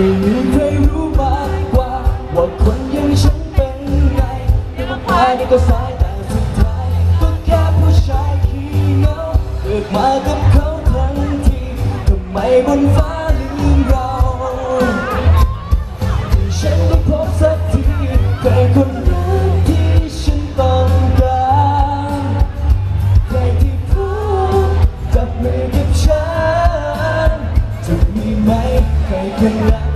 ไม่มีใครรู้มากกว่า ว่าคนอย่างฉันเป็นไงอย่ามาพายก็สายแต่สุดท้ายก็แค่ผู้ชายขี้เงาเกิดมากับเขาทั้ทีทำไมบนฟ้าลืมเราฉันต้พบสักทีใครคนรักที่ฉันต้องการใครที่พูดจับมือกับฉันจะมีไหมใครคนรัก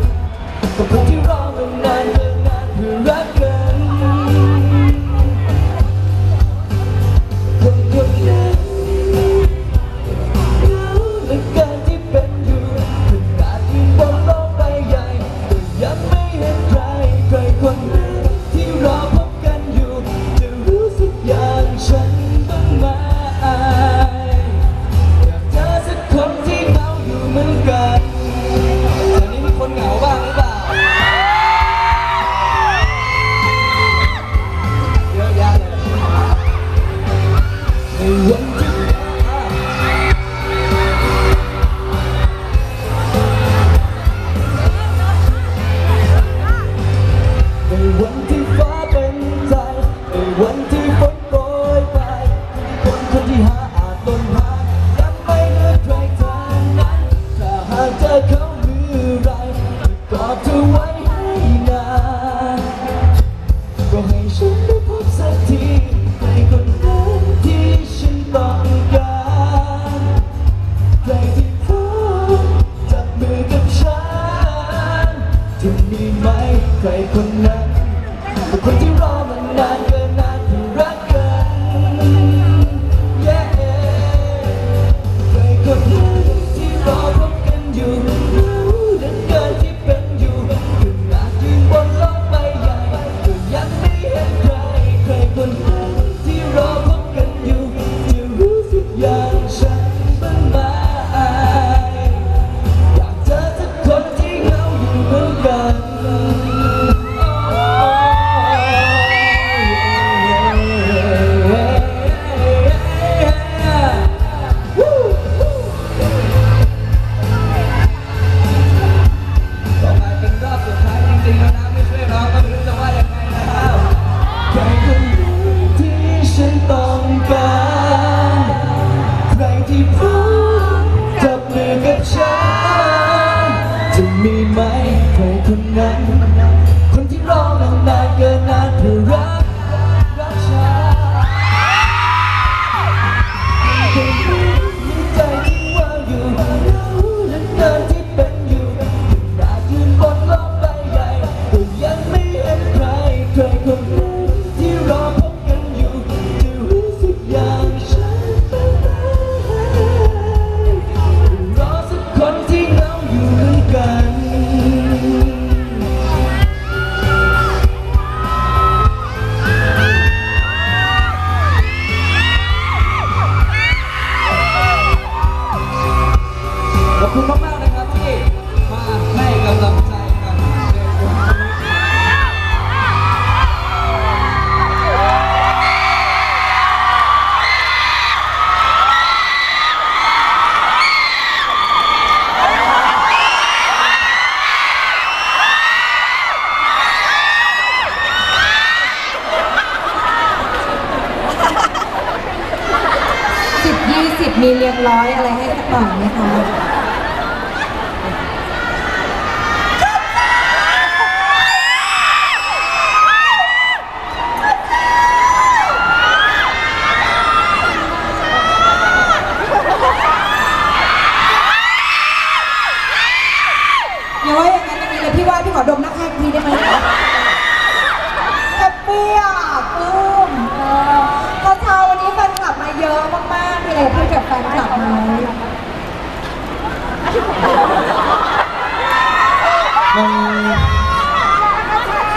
นั้นคนที่รอมันาน มีเรียบร้อยอะไรให้สักหน่อนไหมคะ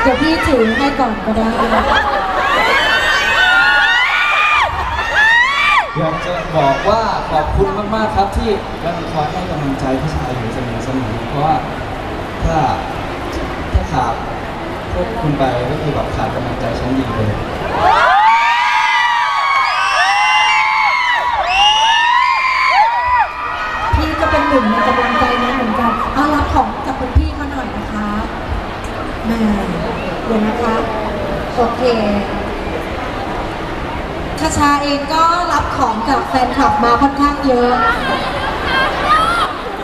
จะพี่ถือให้ก่อนก็ได้อยากจะบอกว่าขอบคุณมากๆครับที่ยังคอยให้กำลังใจผู้ชายอยู่เสมอเสเพราะว่าถ้าถ้าขาดพวกคุณไปก็คือแบบขาดกำลังใจชั้นดีเลย เดี๋ยวนะคะ โอเคคาชาเองก็รับของจากแฟนคลับมาค่อนข้างเยอะ